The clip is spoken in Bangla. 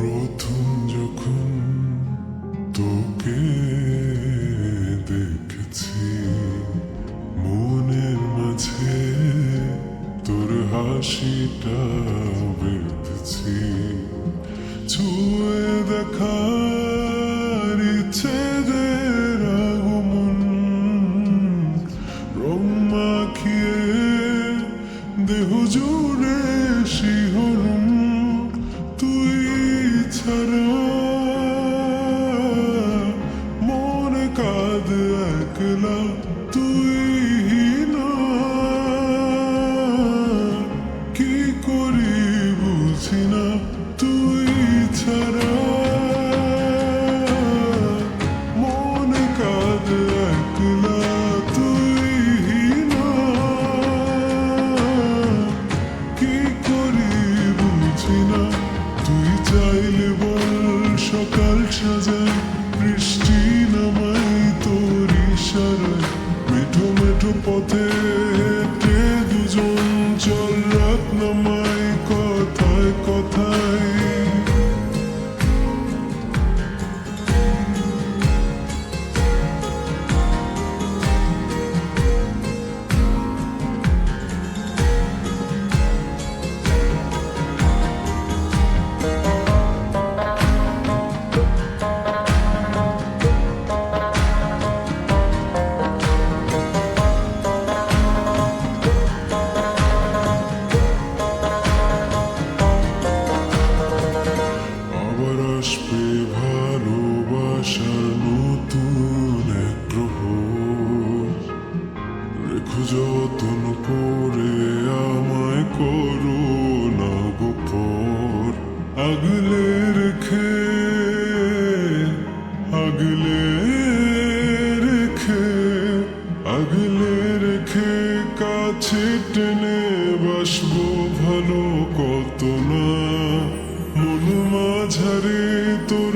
প্রথম যখন তোকে দেখেছি, মনের মাঝে তোর হাসিটা বেঁধেছি। ছুঁয়ে দেখা ইচ্ছেদের আগমন, রং মাখিয়ে দেহ জুড়ে শিহরণ। sarı সকাল সাজায় বৃষ্টি নামাই তোর ইশারায় মেঠো মেঠো পথে হেঁটে দুজন চল, রাত নামাই কথায় কথায়। ভালোবাসার নতুন এক প্রহর। রেখো যতন করে আমায় করো না গোপর আগলে রেখে আগলে রেখে আগলে রেখে কাছে টেনে বাসবো ভালো কত না। মন মাঝারে তোর